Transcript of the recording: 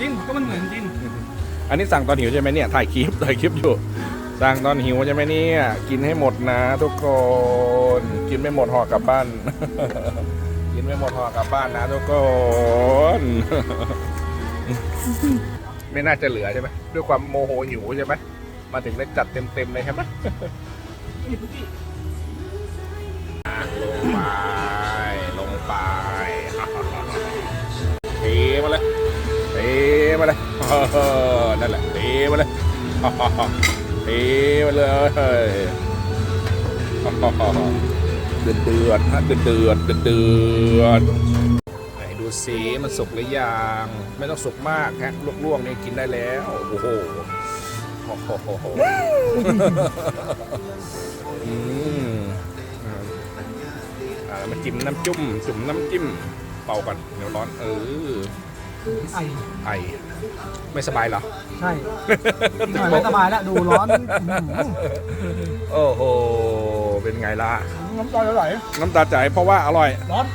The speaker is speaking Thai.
จริงก็มันเหมือนจริง อันนี้สั่งตอนหิวใช่ไหมเนี่ย ถ่ายคลิป ถ่ายคลิปอยู่ สั่งตอนหิวใช่ไหมเนี่ย กินให้หมดนะ ทุกคน กินไม่หมดห่อกลับบ้าน กินไม่หมดห่อกลับบ้านนะทุกคน ไม่น่าจะเหลือใช่ไหมด้วยความโมโหหิวใช่ไหมมาถึงได้จัดเต็มๆเลยใช่ไหม มาเลยเออนั่นแหละเทมาเลยเทมาเลยเดือดเดือดฮะเดือดเดือดเดือดเดือดไหนดูสีมันสุกหรือยังไม่ต้องสุกมากฮะลวกๆนี่กินได้แล้วโอ้โหอืมามาจิ้มน้ำจุ่มจุ่มน้ำจิ้มเป่าก่อนเดี๋ยวร้อนเออ ไอ้ไอไม่สบายเหรอ ใช่หน่อยไม่สบายแล้วดูร้อนอื้อหือโอ้โหเป็นไงล่ะ น้ำตาจะไหลน้ำตาใจเพราะว่าอร่อย ร้อน